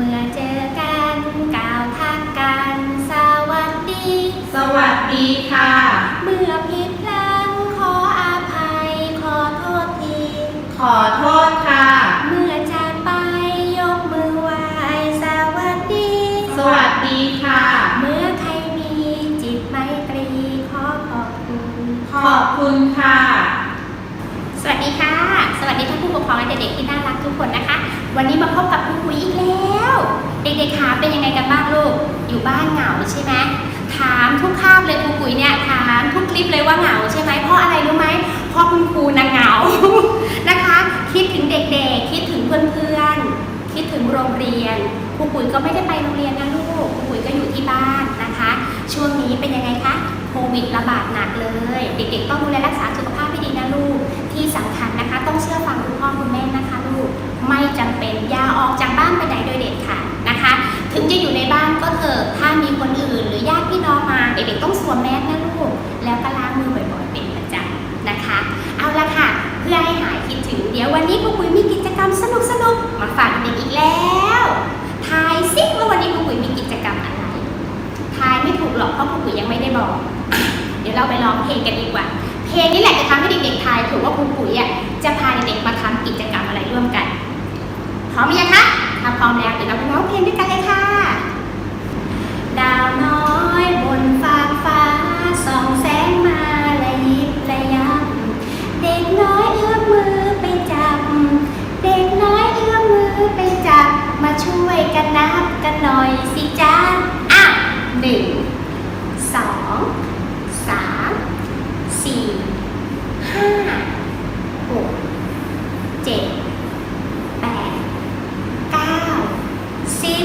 เมื่อเจอกันกล่าวทักกันสวัสดี สวัสดีค่ะ เมื่อผิดพลังขออาภัย ขอโทษที ขอโทษค่ะ เมื่อจากไปยกมือไหว้สวัสดี สวัสดีค่ะ เมื่อใครมีจิตไมตรีขอขอบคุณ ขอบคุณค่ะ สวัสดีค่ะ สวัสดีท่านผู้ปกครองและเด็กๆที่น่ารักทุกคนนะคะ วันนี้มาพบกับครูคุยอีกแล้ว เด็กๆคะเป็นยังไงกันบ้างลูก อยู่บ้านเหงาใช่ไหมถามทุกคาบเลยครูคุยเนี่ยถามทุกคลิปเลยว่าเหงาใช่ไหมเพราะอะไรรู้ไหมเพราะคุณครูนะเหงานะคะ คิดถึงเด็กๆ คิดถึงเพื่อนๆ คิดถึงโรงเรียนครูปุ๋ยก็ไม่ได้ไปโรงเรียนนะลูกครูปุ๋ยก็อยู่ที่บ้านนะคะ ช่วงนี้เป็นยังไงคะโควิดระบาดหนักเลย เด็กๆ ต้องดูแลรักษาสุขภาพให้ดีนะลูกที่สำคัญนะคะ ต้องเชื่อฟัง ไม่จำเป็นอย่าออกจากบ้านไปไหนโดยเด็ดขาดนะคะ ถึงจะอยู่ในบ้านก็เถอะถ้ามีคนอื่น หรือญาติพี่น้องมาเด็กๆต้องสวมแมสนะลูกแล้วก็ล้างมือบ่อยๆเป็นประจำนะคะ เอาละค่ะ เพื่อให้หายคิดถึงเดี๋ยววันนี้ครูปุ๋ยมีกิจกรรมสนุกๆมาฝากเด็กอีกแล้วทายซิว่าวันนี้ครูปุ๋ยมีกิจกรรมอะไรทายไม่ถูกหรอกเพราะครูปุ๋ยยังไม่ได้บอก เดี๋ยวเราไปร้องเพลงกันดีกว่าเพลงนี้แหละจะทำให้เด็กๆทายถูกว่าครูปุ๋ยอะจะพาเด็กๆมาทำกิจกรรมอะไรร่วมกัน ร้อมหรือยังคะถ้าพร้อมแล้วเดี๋ยวเราไปร้องเพลงด้วยกันเลยค่ะ ดาวน้อยบนฟากฟ้าส่องแสงมาละยิบละยับ เด็กน้อยเอื้อมมือไปจับ เด็กน้อยเอื้อมมือไปจับ มาช่วยกันนับกันหน่อยสิจ้าอะหนึ่งสองสามสี่ห้าหกเจ็ดแปดเก้าสิบ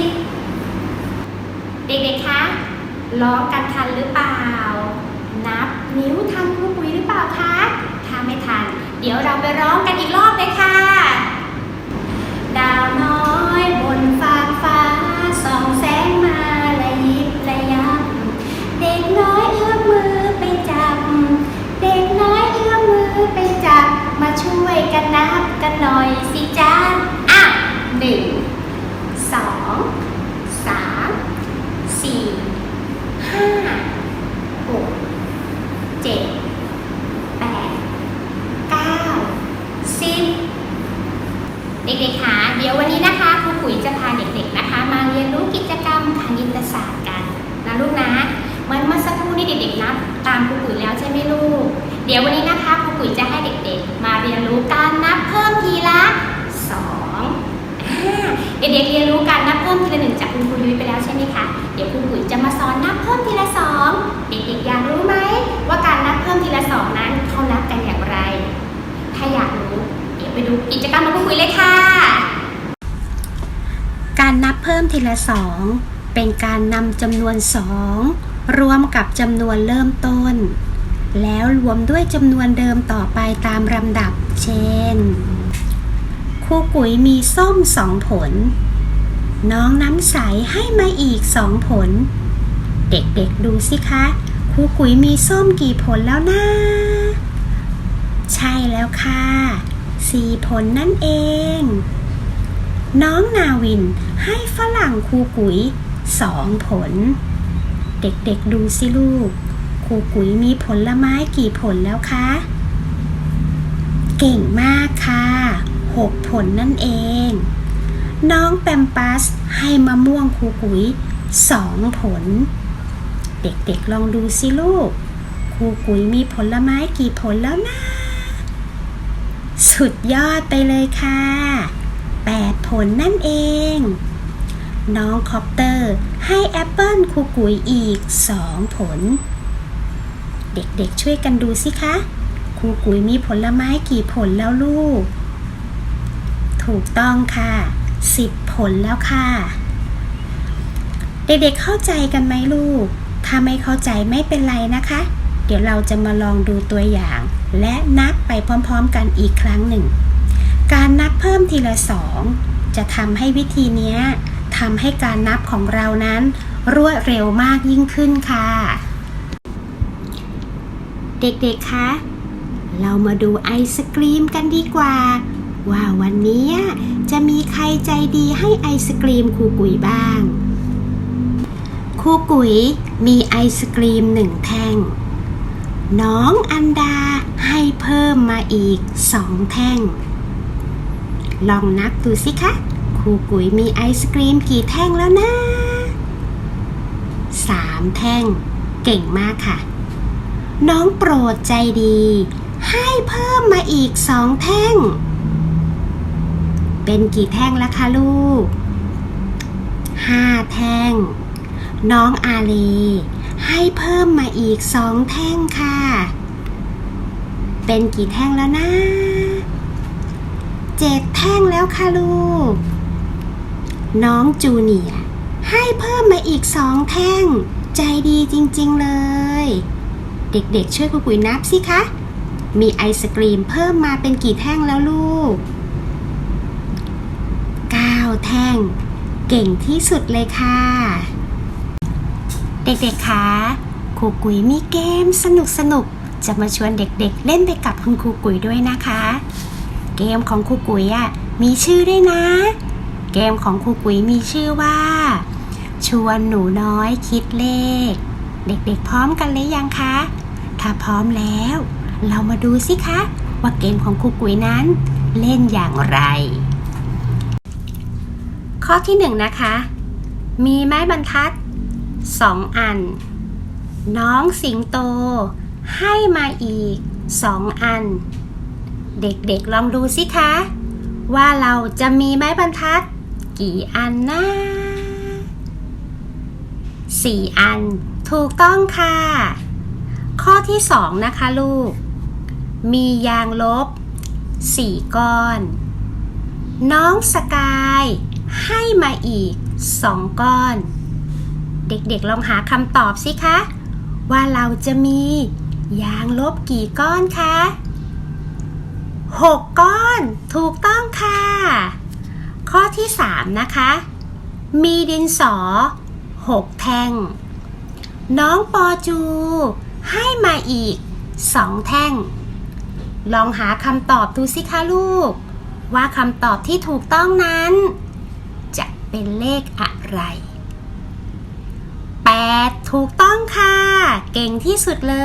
เด็กๆ คะ ร้องกันทันหรือเปล่า นับนิ้วทันครูปุ๋ยหรือเปล่าคะถ้าไม่ทัน เดี๋ยวเราไปร้องกันอีกรอบเลยค่ะ ดาวน้อยบนฟากฟ้าส่องแสงมาละยิบละยับ เด็กน้อยเอื้อมมือไปจับ เด็กน้อยเอื้อมมือไปจับ มาช่วยกันนับกันหน่อยสิจ้าอะหนึ่งสองสามสี่ห้าหกเจ็ดแปดเก้าสิบ เด็กๆคะเดี๋ยววันนี้นะคะครูปุ๋ยจะพาเด็กๆนะคะ มาเรียนรู้กิจกรรมคณิตศาสตร์กันนะลูกนะเหมือนเมื่อสักครู่นี้เด็กๆนับตามครูปุ๋ยแล้วใช่ไหมลูก เดี๋ยววันนี้นะคะครูปุ๋ยจะให้เด็กๆ มาเรียนรู้การนับเพิ่มทีละสองอ่าเด็กๆเรียนรู้การนับเพิ่มทีละหนึ่งจากคุณครูยุ้ยไปแล้วใช่ไหมคะเดี๋ยวครูปุ๋ยจะมาสอนนับเพิ่มทีละ กิจกรรมมาพูดคุยเลยค่ะ การนับเพิ่มทีละสองเป็นการนำจำนวนสองรวมกับจำนวนเริ่มต้น แล้วรวมด้วยจำนวนเดิมต่อไปตามลำดับ เช่นครูกุ๋ยมีส้มสองผล น้องน้ำใสให้มาอีกสองผล เด็กๆดูสิคะครูกุ๋ยมีส้มกี่ผลแล้วนะ ใช่แล้วค่ะ สี่ผลนั่นเอง น้องนาวินให้ฝรั่งครูกุ๋ยสองผล เด็กๆดูสิลูกครูกุ๋ยมีผลไม้กี่ผลแล้วคะ เก่งมากค่ะหกผลนั่นเอง น้องแปมปัสให้มะม่วงครูกุ๋ยสองผล เด็กๆลองดูสิลูกครูกุ๋ยมีผลไม้กี่ผลแล้วนะ สุดยอดไปเลยค่ะ8ผลนั่นเอง น้องคอปเตอร์ให้แอปเปิลครูกุ๋ยอีก2ผล เด็กๆช่วยกันดูสิคะครูกุ๋ยมีผลไม้กี่ผลแล้วลูก ถูกต้องค่ะ10ผลแล้วค่ะ เด็กๆเข้าใจกันไหมลูก ถ้าไม่เข้าใจไม่เป็นไรนะคะ เดี๋ยวเราจะมาลองดูตัวอย่าง และนับไปพร้อมๆกันอีกครั้งหนึ่ง การนับเพิ่มทีละสองจะทำให้วิธีนี้ทำให้การนับของเรานั้น รวดเร็วมากยิ่งขึ้นค่ะ เด็กๆ คะ เรามาดูไอศกรีมกันดีกว่า ว่าวันนี้จะมีใครใจดีให้ไอศกรีมครูกุ๋ยบ้าง ครูกุ๋ยมีไอศกรีมหนึ่งแท่ง น้องอันดา ให้เพิ่มมาอีกสองแท่ง ลองนับดูสิคะ ครูกุ๋ยมีไอศกรีมกี่แท่งแล้วนะสามแท่ง เก่งมากค่ะ น้องโปรดใจดี ให้เพิ่มมาอีกสองแท่ง เป็นกี่แท่งแล้วคะลูกห้าแท่ง น้องอาเลให้เพิ่มมาอีกสองแท่งค่ะ เป็นกี่แท่งแล้วนะเจ็ดแท่งแล้วค่ะลูก น้องจูเนียให้เพิ่มมาอีกสองแท่ง ใจดีจริงๆเลย เด็กๆ ช่วยครูกุ๋ยนับสิคะ มีไอศกรีมเพิ่มมาเป็นกี่แท่งแล้วลูก9แท่ง เก่งที่สุดเลยค่ะ เด็กๆคะครูกุยมีเกมสนุกๆ จะมาชวนเด็กๆเล่นไปกับคุณครูกุ๋ยด้วยนะคะ เกมของครูกุ๋ยอะมีชื่อด้วยนะ เกมของครูกุ๋ยมีชื่อว่า ชวนหนูน้อยคิดเลข เด็กๆพร้อมกันเลยยังคะ ถ้าพร้อมแล้ว เรามาดูสิคะ ว่าเกมของครูกุ๋ยนั้น เล่นอย่างไร ข้อที่หนึ่งนะคะ มีไม้บรรทัดสองอัน น้องสิงโต ให้มาอีกสองอัน เด็กๆลองดูสิคะ ว่าเราจะมีไม้บรรทัด กี่อันนะสี่อัน ถูกต้องค่ะ ข้อที่สองนะคะลูก มียางลบสี่ก้อน น้องสกายให้มาอีกสองก้อน เด็กๆลองหาคำตอบสิคะ ว่าเราจะมี ยางลบกี่ก้อนคะหกก้อนถูกต้องค่ะ ข้อที่สามนะคะ มีดินสอหกแท่ง น้องปอจู ให้มาอีกสองแท่ง ลองหาคำตอบดูสิคะลูก ว่าคำตอบที่ถูกต้องนั้น จะเป็นเลขอะไร 8 ถูกต้องค่ะ เก่งที่สุดเล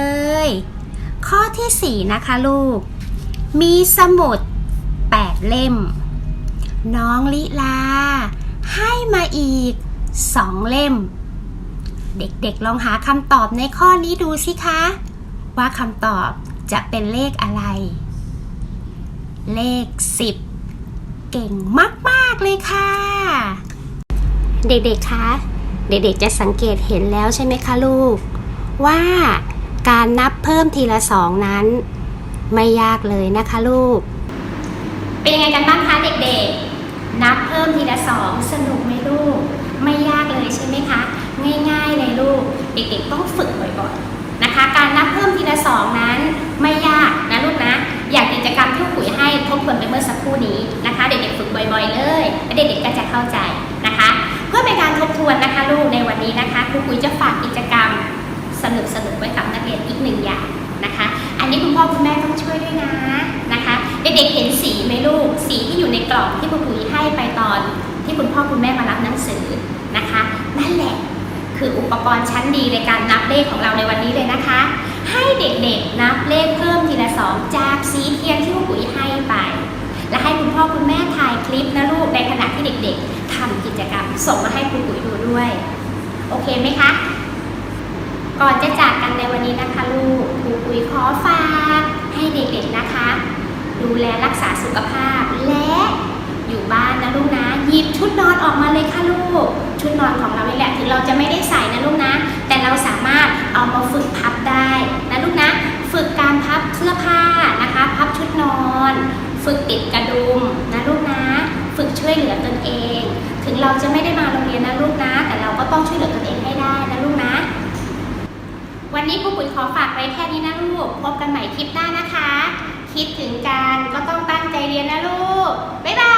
ย ข้อที่ 4 นะคะลูก มีสมุด 8 เล่ม น้องลิลา ให้มาอีก 2 เล่ม เด็กๆลองหาคำตอบในข้อนี้ดูสิคะ ว่าคำตอบจะเป็นเลขอะไร เลข 10 เก่งมาก ๆ เลยค่ะ เด็กๆคะ เด็กๆจะสังเกตเห็นแล้วใช่ไหมคะลูก ว่าการนับเพิ่มทีละสองนั้น ไม่ยากเลยนะคะลูก เป็นยังไงกันบ้างคะเด็กๆ นับเพิ่มทีละสองสนุกไหมลูก ไม่ยากเลยใช่ไหมคะ ง่ายๆเลยลูก เด็กๆต้องฝึกบ่อยๆนะคะ การนับเพิ่มทีละสองนั้นไม่ยากนะลูกนะ อยางกิจกรรมที่คุยให้ทบทวนไปเมื่อสักครู่นี้นะคะ เด็กๆฝึกบ่อยๆเลย เด็กๆก็จะเข้าใจนะคะ เป็นการทบทวนนะคะลูกในวันนี้นะคะครูคุยจะฝากกิจกรรมสนุกๆไว้กับนักเรียนอีกหนึ่งอย่างนะคะ อันนี้คุณพ่อคุณแม่ต้องช่วยด้วยนะนะคะเด็กๆเห็นสีไหมลูก สีที่อยู่ในกล่องที่ครูคุยให้ไปตอน ที่คุณพ่อคุณแม่มารับหนังสือนะคะนั่นแหละคืออุปกรณ์ชั้นดีในการนับเลขของเราในวันนี้เลยนะคะ ให้เด็กๆนับเลขเพิ่มทีละสองจากสีเทียนที่ครูคุยให้ไป และให้คุณพ่อคุณแม่ถ่ายคลิปนะลูกในขณะที่เด็ก ๆ จกรรม ส่งมาให้ครูปุ๋ยดูด้วย โอเคไหมคะ ก่อนจะจากกันในวันนี้นะคะลูกครูปุ๋ยขอฝากให้เด็กๆนะคะ ดูแลรักษาสุขภาพและอยู่บ้านนะลูกนะหยิบชุดนอนออกมาเลยค่ะลูก ชุดนอนของเรานี่แหละถึงเราจะไม่ได้ใส่นะลูกนะ แต่เราสามารถเอามาฝึกพับได้นะลูกนะ ฝึกการพับเสื้อผ้านะคะ พับชุดนอน ฝึกติดกระดุมนะลูก กช่วยเหลือตนเอง ถึงเราจะไม่ได้มาโรงเรียนนะลูกนะ แต่เราก็ต้องช่วยเหลือตนเองให้ได้นะลูกนะ วันนี้ครูปุ๋ยขอฝากไว้แค่นี้นะลูก พบกันใหม่คลิปหน้านะคะ คิดถึงกันก็ต้องตั้งใจเรียนนะลูก บ๊ายบาย